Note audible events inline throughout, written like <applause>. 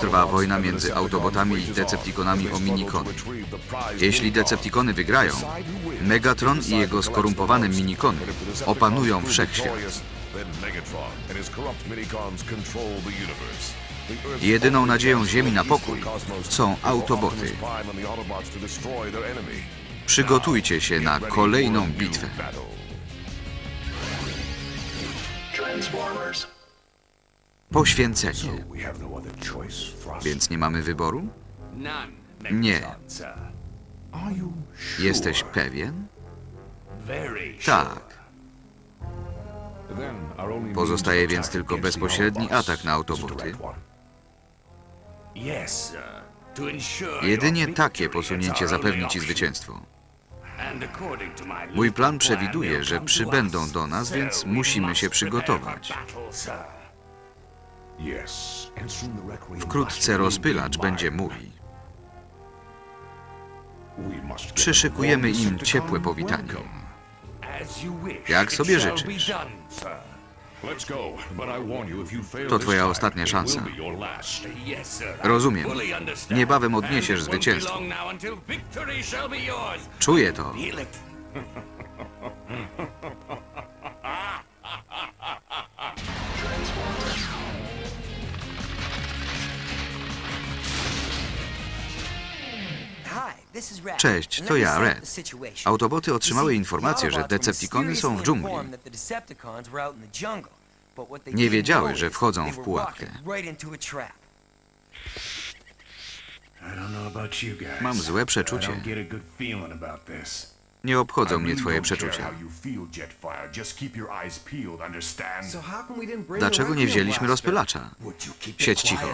Trwa wojna między Autobotami i Decepticonami o minikony. Jeśli Decepticony wygrają, Megatron i jego skorumpowane minikony opanują wszechświat. Jedyną nadzieją Ziemi na pokój są Autoboty. Przygotujcie się na kolejną bitwę. Poświęcenie. Więc nie mamy wyboru? Nie. Jesteś pewien? Tak. Pozostaje więc tylko bezpośredni atak na Autoboty. Jedynie takie posunięcie zapewni ci zwycięstwo. Mój plan przewiduje, że przybędą do nas, więc musimy się przygotować. Wkrótce rozpylacz będzie mój. Przyszykujemy im ciepłe powitanie. Jak sobie życzysz. To twoja ostatnia szansa. Rozumiem. Niebawem odniesiesz zwycięstwo. Czuję to. Cześć, to ja, Red. Autoboty otrzymały informację, że Decepticony są w dżungli. Nie wiedziały, że wchodzą w pułapkę. Mam złe przeczucie. Nie obchodzą mnie twoje przeczucia. Dlaczego nie wzięliśmy rozpylacza? Siedź cicho.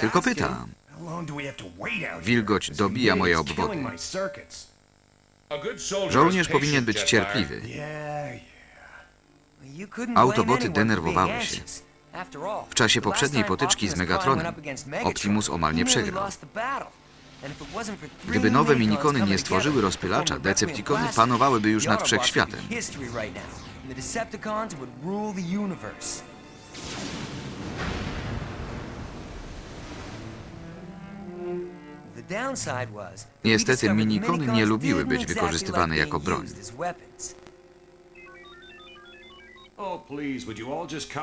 Tylko pytam. Wilgoć dobija moje obwody. Żołnierz powinien być cierpliwy. Autoboty denerwowały się. W czasie poprzedniej potyczki z Megatronem Optimus omal nie przegrał. Gdyby nowe minikony nie stworzyły rozpylacza, Decepticony panowałyby już nad wszechświatem. Niestety minikony nie lubiły być wykorzystywane jako broń.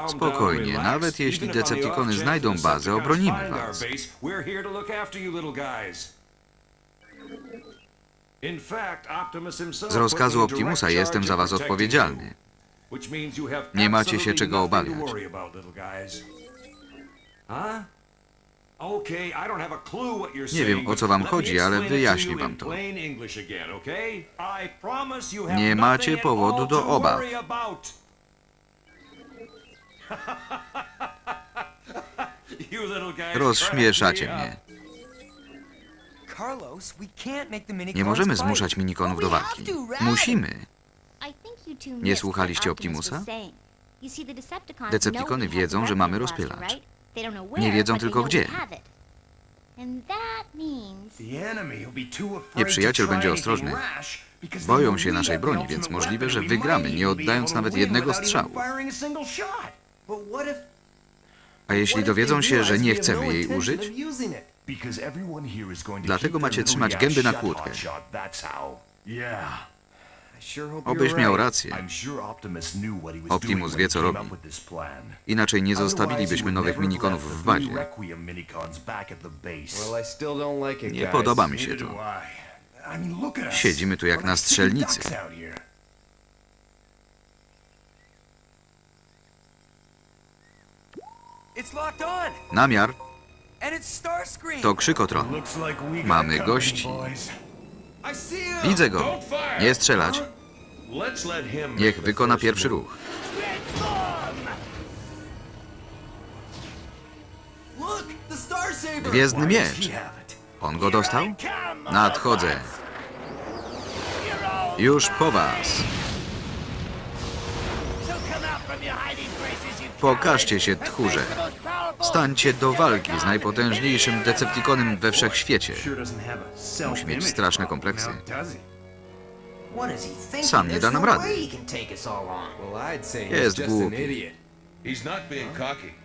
Spokojnie, nawet jeśli Decepticony znajdą bazę, obronimy was. Z rozkazu Optimusa jestem za was odpowiedzialny. Nie macie się czego obawiać. Nie wiem, o co wam chodzi, ale wyjaśnię wam to. Nie macie powodu do obaw. <laughs> Rozśmieszacie mnie. Nie możemy zmuszać minikonów do walki. Musimy. Nie słuchaliście Optimusa? Decepticony wiedzą, że mamy rozpylacz. Nie wiedzą tylko gdzie. Nieprzyjaciel będzie ostrożny. Boją się naszej broni, więc możliwe, że wygramy, nie oddając nawet jednego strzału. A jeśli dowiedzą się, że nie chcemy jej użyć, Dlatego macie trzymać gęby na kłódkę. Obyś miał rację. Optimus wie, co robi. inaczej nie zostawilibyśmy nowych minikonów w bazie. Nie podoba mi się to. Siedzimy tu jak na strzelnicy. Namiar to Krzykotron. Mamy gości. Widzę go. Nie strzelać. Niech wykona pierwszy ruch. Gwiezdny miecz. On go dostał? Nadchodzę. Już po was. Pokażcie się, tchórze. Stańcie do walki z najpotężniejszym Decepticonem we wszechświecie. Musi mieć straszne kompleksy. Sam nie da nam rady. Jest głupi.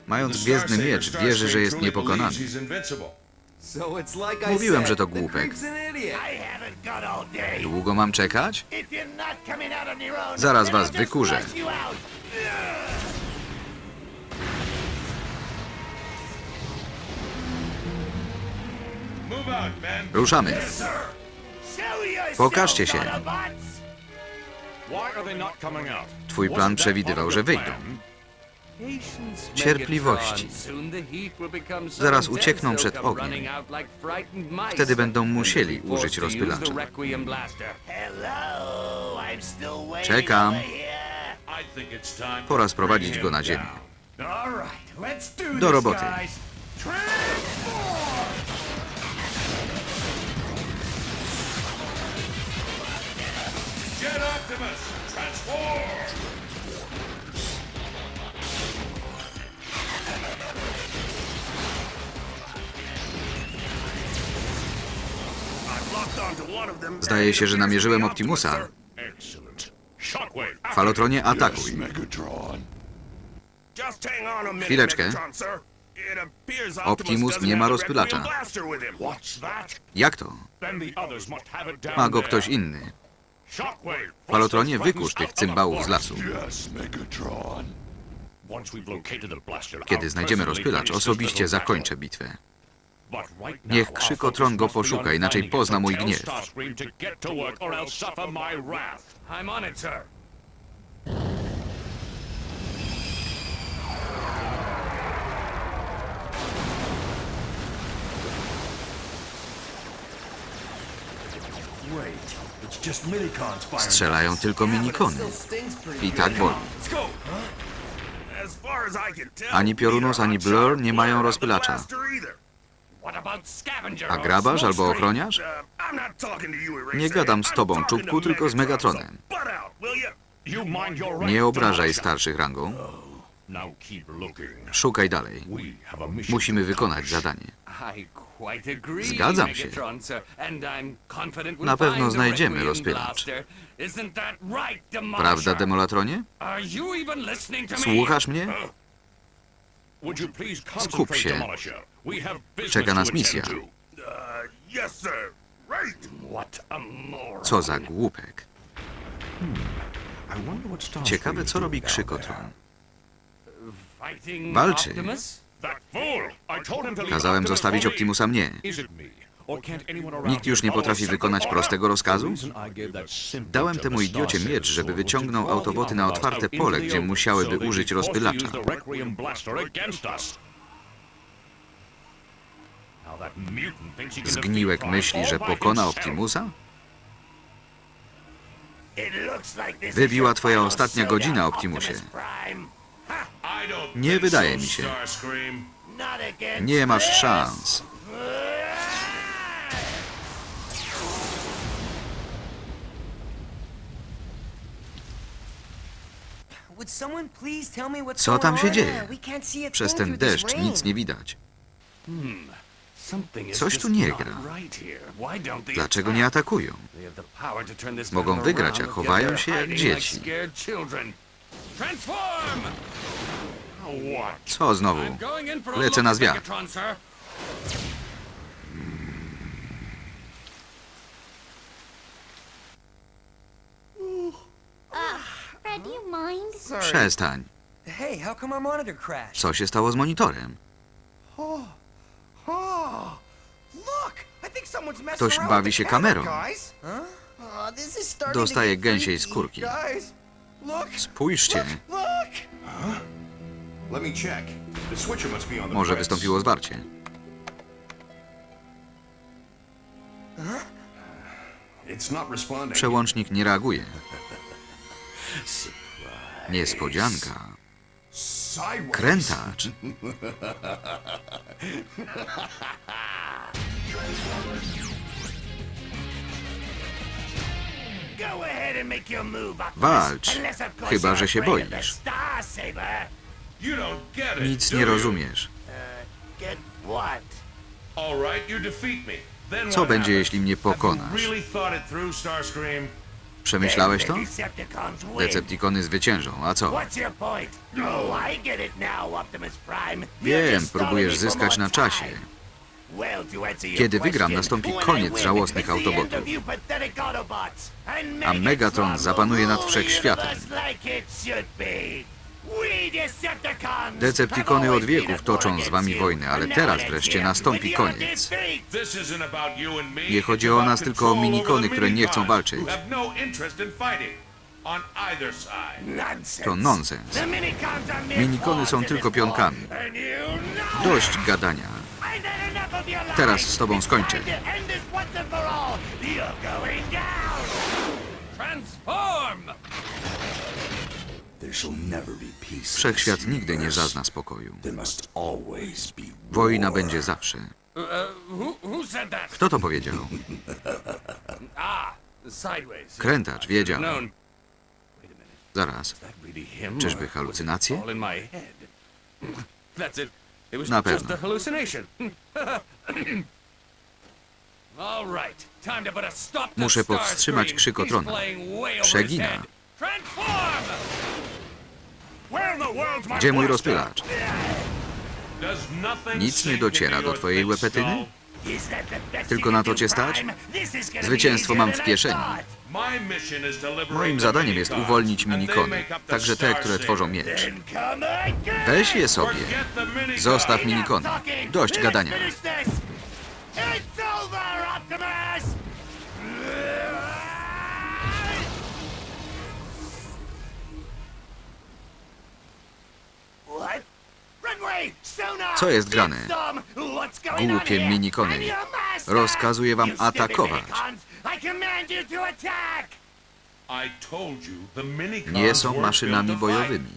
Mając gwiezdny miecz, wierzy, że jest niepokonany. Mówiłem, że to głupek. Długo mam czekać? Zaraz was wykurzę. Ruszamy. Pokażcie się. Twój plan przewidywał, że wyjdą. Cierpliwości. Zaraz uciekną przed ogniem. Wtedy będą musieli użyć rozpylacza. Czekam. Pora sprowadzić go na ziemię. Do roboty. Zdaje się, że namierzyłem Optimusa. Falotronie, atakuj. Chwileczkę. Optimus nie ma rozpylacza. Jak to? Ma go ktoś inny. Falotronie, wykurz tych cymbałów z lasu. Kiedy znajdziemy rozpylacz, osobiście zakończę bitwę. Niech Krzykotron go poszuka, inaczej pozna mój gniew. I'm on it, sir. Strzelają tylko minikony. I tak boli. Ani Piorunus, ani Blur nie mają rozpylacza. A grabarz albo ochroniarz? Nie gadam z tobą, czubku, tylko z Megatronem. Nie obrażaj starszych rangą. Now keep looking. Szukaj dalej. We have a mission Musimy wykonać zadanie. I quite agree, Zgadzam się. Megatron, sir, and I'm confident we'll Na pewno find the znajdziemy rozpylacz. Blaster. Isn't that right, Demolisher? Prawda, Demolatronie? Are you even listening to me? Słuchasz mnie? Would you please Skup się. Demolisher? We have business Czeka nas misja. to. What a moron. Co za głupek. Starscream Ciekawe, co robi Krzykotron. Fighting Walczy. Optimus? That fool! I told him to leave Kazałem zostawić. Optimusa mnie. Nikt już nie potrafi simple wykonać order? prostego rozkazu? that simple Dałem temu idiocie miecz, żeby wyciągnął autoboty na otwarte pole, gdzie musiałyby użyć rozpylacza. Zgniłek myśli, że pokona. Optimusa? Wybiła twoja ostatnia godzina, Optimusie. Nie wydaje mi się. Nie masz szans. Co tam się dzieje? Przez ten deszcz nic nie widać. Coś tu nie gra. Dlaczego nie atakują? Mogą wygrać, a chowają się jak dzieci. Co znowu? Lecę na zwiat. Mind? Przestań. Co się stało z monitorem? Ktoś bawi się kamerą. Oh, Dostaje gęsiej skórki. Spójrzcie. Może wystąpiło zwarcie. Przełącznik nie reaguje. Niespodzianka. Krętacz. <laughs> Walcz, chyba że się boisz. Nic nie rozumiesz. Co będzie, jeśli mnie pokonasz? Przemyślałeś to? Decepticony zwyciężą, a co? Wiem, próbujesz zyskać na czasie. Kiedy wygram, nastąpi koniec żałosnych Autobotów, a Megatron zapanuje nad wszechświatem. Deceptikony od wieków toczą z wami wojnę, ale teraz wreszcie nastąpi koniec. Nie chodzi o nas, tylko o minikony, które nie chcą walczyć. To nonsens. Minikony są tylko pionkami. Dość gadania. Teraz z tobą skończę. Wszechświat nigdy nie zazna spokoju. Wojna będzie zawsze. Kto to powiedział? Krętacz wiedział. Zaraz. Czyżby halucynacje? Na pewno. <laughs> Muszę powstrzymać krzykotrona. Przegina. Gdzie mój rozpylacz? Nic nie dociera do twojej łepetyny? Tylko na to cię stać? Zwycięstwo mam w kieszeni. Moim zadaniem jest uwolnić minikony, także te, które tworzą miecz. Weź je sobie. Zostaw minikony. Dość gadania. Co jest grane? Głupie minikony. Rozkazuję wam atakować. Nie są maszynami bojowymi.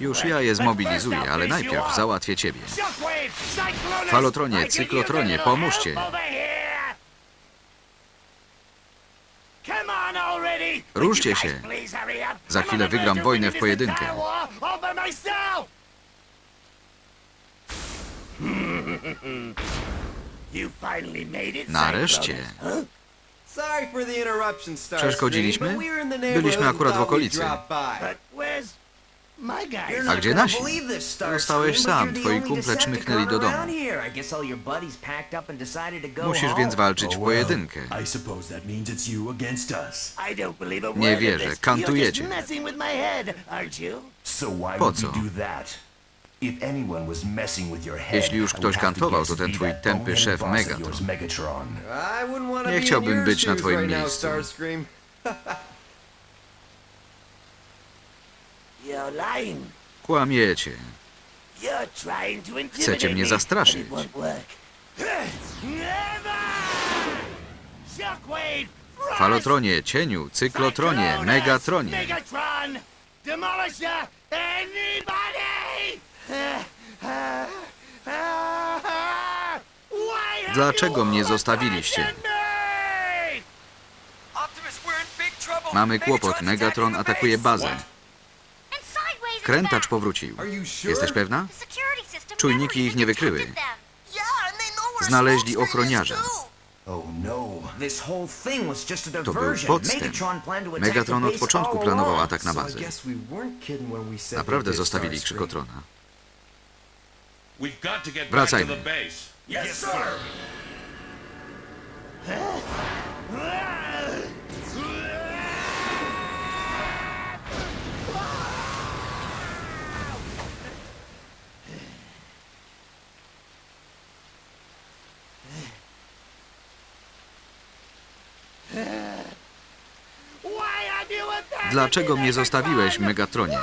Już ja je zmobilizuję, ale najpierw załatwię ciebie. Falotronie, cyklotronie, pomóżcie. Ruszcie się. Za chwilę wygram wojnę w pojedynkę. Nareszcie. Przeszkodziliśmy? Byliśmy akurat w okolicy. A gdzie nasi? Zostałeś sam, twoi kumple czmychnęli do domu. Musisz więc walczyć w pojedynkę. Nie wierzę, kantujecie. Po co? Jeśli już ktoś kantował, to ten twój tępy szef Megatron. Nie chciałbym być na twoim miejscu. <laughs> Kłamiecie. Chcecie mnie zastraszyć. Falotronie, cieniu, cyklotronie, megatronie. Demolish anybody! Dlaczego mnie zostawiliście? Mamy kłopot. Megatron atakuje bazę. Krętacz powrócił. Jesteś pewna? Czujniki ich nie wykryły. Znaleźli ochroniarza. To był podstęp. Megatron od początku planował atak na bazę. Naprawdę zostawili Krzykotrona. Wracajmy. Dlaczego mnie zostawiłeś, Megatronie?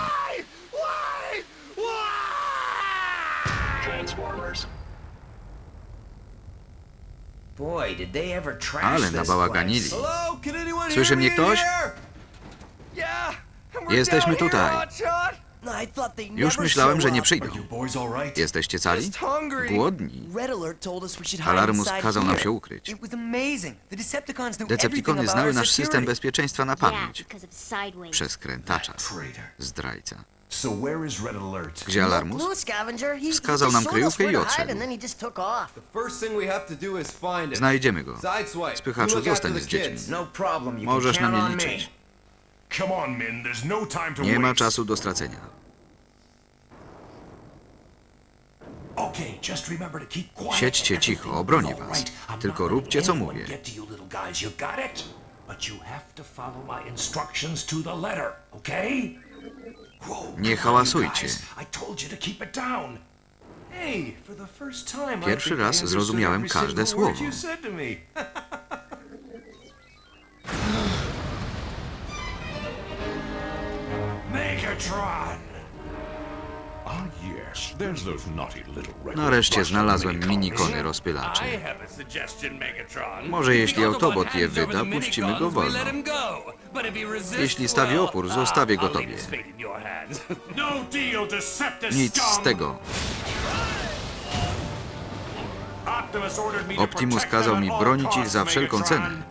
Ale nabałaganili. Słyszy mnie ktoś? Jesteśmy tutaj. Już myślałem, że nie przyjdą. Jesteście cali? Głodni. Alarmus kazał nam się ukryć. Decepticony znały nasz system bezpieczeństwa na pamięć. Przez krętacza. Zdrajca. Gdzie Alarmus? Blue scavenger. He, Wskazał nam kryjówkę i odszedł. and then he just took off. The first thing we have to do is find it. Znajdziemy go. Spychaczu, zostań z dziećmi. No Możesz na mnie liczyć. Come on, Min. There's no time to Nie ma czasu do stracenia. Okay, just remember to keep quiet. Siedźcie cicho, obronię was. Tylko róbcie, co mówię. Get to you little guys, you got it? But you have to follow my instructions to the letter, okay? Nie hałasujcie. Pierwszy raz zrozumiałem każde słowo. <laughs> Megatron! Nareszcie znalazłem minikony rozpylacze. Może jeśli Autobot je wyda, puścimy go wolno. Jeśli stawi opór, zostawię go tobie. <laughs> No! Nic z tego. Optimus kazał mi bronić ich za wszelką cenę.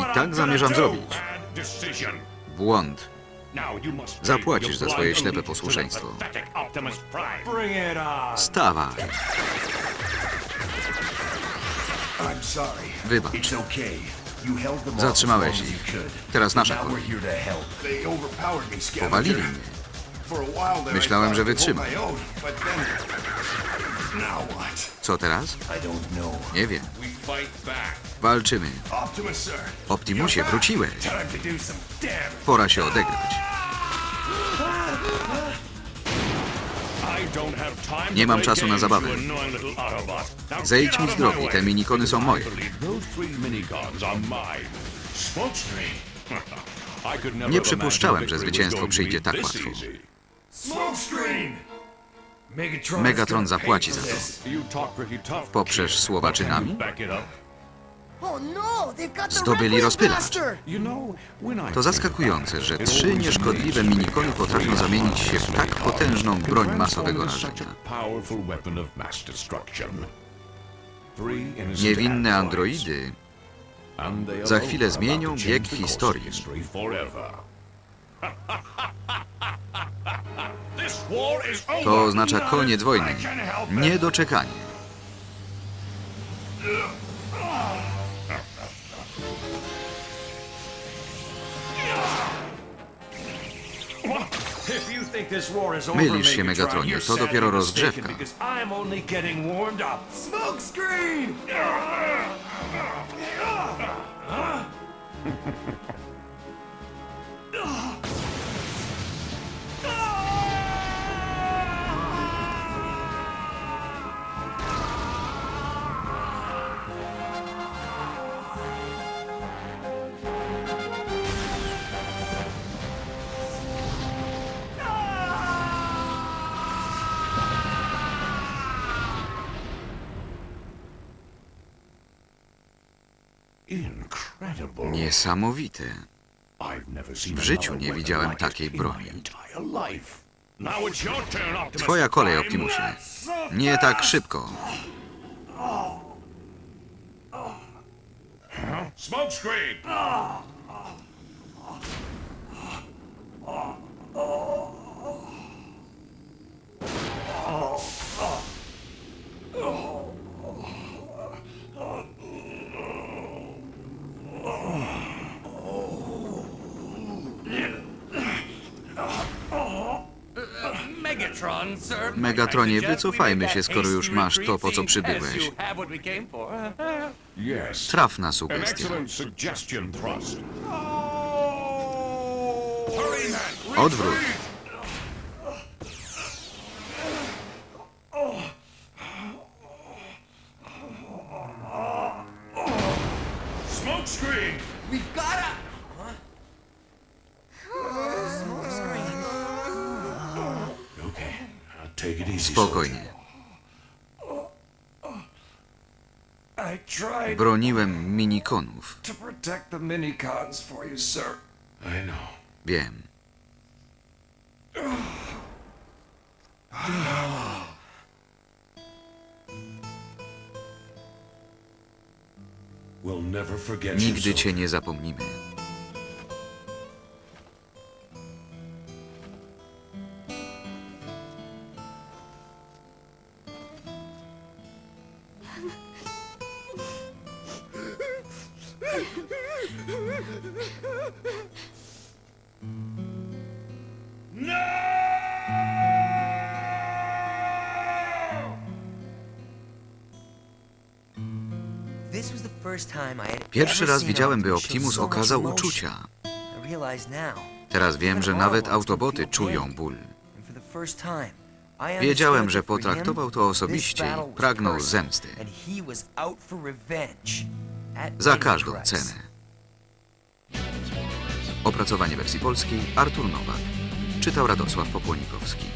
I tak zamierzam zrobić. Błąd. Now you must pay Zapłacisz your za swoje ślepe posłuszeństwo. Stawaj. Wybacz. Zatrzymałeś ich. Teraz nasza kolej. Powalili mnie. Myślałem, że wytrzymam. Co teraz? Nie wiem. Walczymy. Optimusie, wróciłeś. Pora się odegrać. Nie mam czasu na zabawę. Zejdź mi z drogi, te minikony są moje. <laughs> Nie przypuszczałem, że zwycięstwo przyjdzie tak łatwo. Megatron, zapłaci za to. Poprzesz słowa czynami? Oh no, Zdobyli rozpylacz. To zaskakujące, że trzy nieszkodliwe minikony potrafią zamienić się w tak potężną broń masowego rażenia. Niewinne androidy za chwilę zmienią bieg historii. <laughs> To oznacza koniec wojny. I can help it. Niedoczekanie. If you think this war is over, Mylisz się, Megatron, Megatronie, to dopiero rozgrzewka. because I'm only getting warmed up. Smokescreen! <laughs> Niesamowite. W życiu nie widziałem takiej broni. Twoja kolej. Optimusie. Nie tak szybko. Smokescreen! Megatron, sir. Megatronie, wycofajmy się, skoro już masz to, po co przybyłeś. Trafna sugestia. Odwrót. Smokescreen! We've gotta... Okay, I'll take it easy. Spokojnie. I tried Broniłem minikonów. to protect the minicons for you, sir. I know. Wiem. Nigdy cię nie zapomnimy. Pierwszy raz widziałem, by Optimus okazał uczucia. Teraz wiem, że nawet Autoboty czują ból. Wiedziałem, że potraktował to osobiście i pragnął zemsty. Za każdą cenę. Opracowanie wersji polskiej Artur Nowak. Czytał Radosław Popłonikowski.